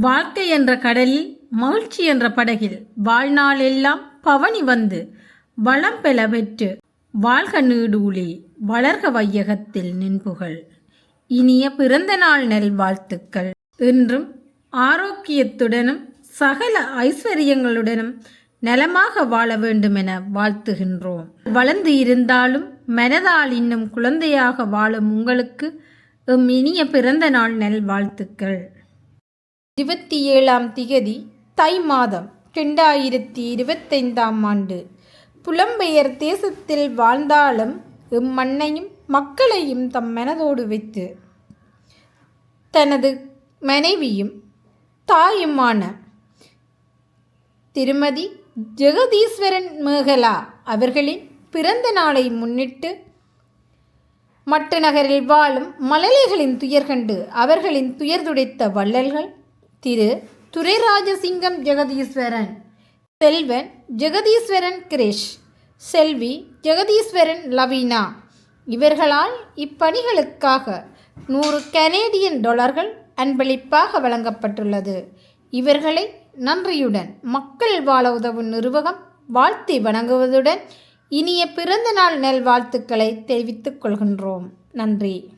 வாழ்க்கை என்ற கடலில் மகிழ்ச்சி என்ற படகில் வாழ்நாளெல்லாம் பவனி வந்து வளம் பெற பெற்று வாழ்க நீடூழி வளர்க வையகத்தில் நின்புகள் இனிய பிறந்த நாள் நல் வாழ்த்துக்கள் என்றும் ஆரோக்கியத்துடனும் சகல ஐஸ்வர்யங்களுடனும் நலமாக வாழ வேண்டுமென வாழ்த்துகின்றோம். வளர்ந்து இருந்தாலும் மனதால் இன்னும் குழந்தையாக வாழும் உங்களுக்கு எம் இனிய பிறந்த நாள் நல் வாழ்த்துக்கள் இருபத்தி ஏழாம் திகதி தை மாதம் ரெண்டாயிரத்தி இருபத்தைந்தாம் ஆண்டு. புலம்பெயர் தேசத்தில் வாழ்ந்தாலும் இம்மண்ணையும் மக்களையும் தம் மனதோடு வைத்து தனது மனைவியும் தாயுமான திருமதி ஜெகதீஸ்வரன் மேகலா அவர்களின் பிறந்த நாளை முன்னிட்டு மட்டு நகரில் வாழும் மழலைகளின் துயர்கண்டு அவர்களின் துயர் துடைத்த வள்ளல்கள் திரு துரைராஜசிங்கம் ஜெகதீஸ்வரன். செல்வன் ஜெகதீஸ்வரன் கிரேஷ். செல்வி ஜெகதீஸ்வரன் லவீனா. இவர்களால் இப்பணிகளுக்காக நூறு கனேடியன் டாலர்கள் அன்பளிப்பாக வழங்கப்பட்டுள்ளது. இவர்களை நன்றியுடன் மக்கள் வாழ உதவும் நிறுவகம் வாழ்த்தி வணங்குவதுடன் இனிய பிறந்தநாள் நல்வாழ்த்துக்களை தெரிவித்துக் கொள்கின்றோம். நன்றி.